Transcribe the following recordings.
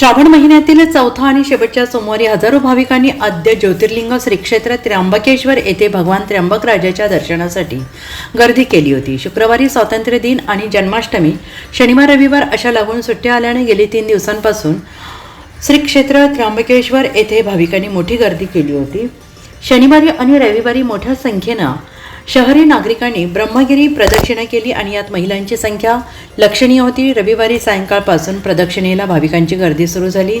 श्रावण महिन्यातील चौथा आणि शेवटच्या सोमवारी हजारो भाविकांनी आद्य ज्योतिर्लिंग श्री क्षेत्र त्र्यंबकेश्वर येथे भगवान त्र्यंबक राजाच्या दर्शनासाठी गर्दी केली होती. शुक्रवारी स्वातंत्र्य दिन आणि जन्माष्टमी शनिवार रविवार अशा लागून सुट्ट्या आल्याने गेली तीन दिवसांपासून श्री क्षेत्र त्र्यंबकेश्वर येथे भाविकांनी मोठी गर्दी केली होती. शनिवारी आणि रविवारी मोठ्या संख्येनं शहरी नागरिकांनी ब्रह्मगिरी प्रदक्षिणा केली आणि यात महिलांची संख्या. लक्षणीय होती. रविवारी सायंकाळपासून प्रदक्षिणेला भाविकांची गर्दी सुरू झाली.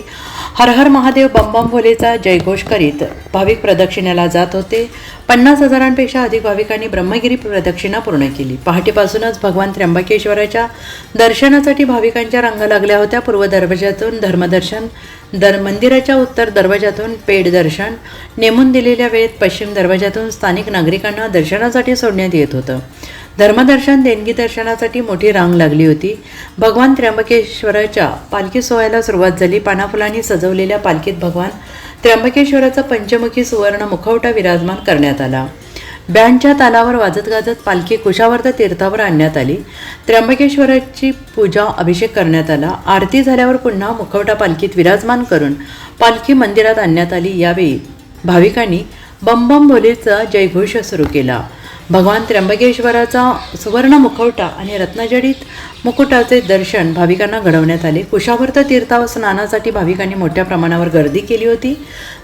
हर हर महादेव बम बम भोलेचा जयघोष करीत भाविक प्रदक्षिणेला जात होते. पन्नास हजारांपेक्षा अधिक भाविकांनी ब्रह्मगिरी प्रदक्षिणा पूर्ण केली. पहाटेपासूनच भगवान त्र्यंबकेश्वराच्या दर्शनासाठी भाविकांच्या रांगा लागल्या होत्या. पूर्व दरवाजातून धर्मदर्शन दर मंदिराच्या उत्तर दरवाजातून पेड दर्शन नेमून दिलेल्या वेळेत पश्चिम दरवाजातून स्थानिक नागरिकांना दर्शनासाठी सोडण्यात येत होतं. धर्मदर्शन देणगी दर्शनासाठी मोठी रांग लागली होती. भगवान त्र्यंबकेश्वराच्या पालखी सोहळ्याला सुरुवात झाली. पानाफुलांनी सजवलेल्या पालखीत भगवान त्र्यंबकेश्वराचा पंचमुखी सुवर्ण मुखवटा विराजमान करण्यात आला. बँडच्या तालावर वाजत गाजत पालखी कुशावर्त तीर्थावर आणण्यात आली. त्र्यंबकेश्वराची पूजा अभिषेक करण्यात आला. आरती झाल्यावर पुन्हा मुखवटा पालखीत विराजमान करून पालखी मंदिरात आणण्यात आली. यावेळी भाविकांनी बम बम भोलेचा जयघोष सुरू केला. भगवान त्र्यंबकेश्वराचा सुवर्ण मुखवटा आणि रत्नजडित मुकुटाचे दर्शन भाविकांना घडवण्यात आले. कुशावर्त तीर्थावर स्नानासाठी भाविकांनी मोठ्या प्रमाणावर गर्दी केली होती.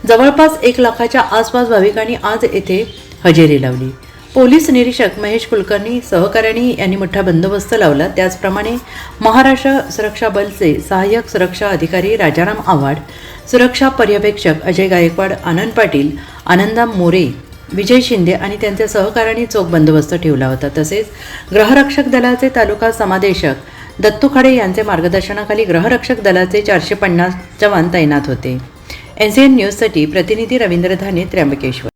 जवळपास एक लाखाच्या आसपास भाविकांनी आज येथे हजेरी लावली. पोलीस निरीक्षक महेश कुलकर्णी सहकार्यांनी यांनी मोठा बंदोबस्त लावला. त्याचप्रमाणे महाराष्ट्र सुरक्षा बलचे सहाय्यक सुरक्षा अधिकारी राजाराम आव्हाड सुरक्षा पर्यवेक्षक अजय गायकवाड आनंद पाटील आनंदा मोरे विजय शिंदे आणि त्यांच्या सहकाऱ्यांनी चोख बंदोबस्त ठेवला होता. तसेच ग्रहरक्षक दलाचे तालुका समादेशक दत्तू खाडे यांचे मार्गदर्शनाखाली ग्रहरक्षक दलाचे चारशे पन्नास जवान तैनात होते. एन सी एन न्यूजसाठी प्रतिनिधी रवींद्र धाने त्र्यंबकेश्वर.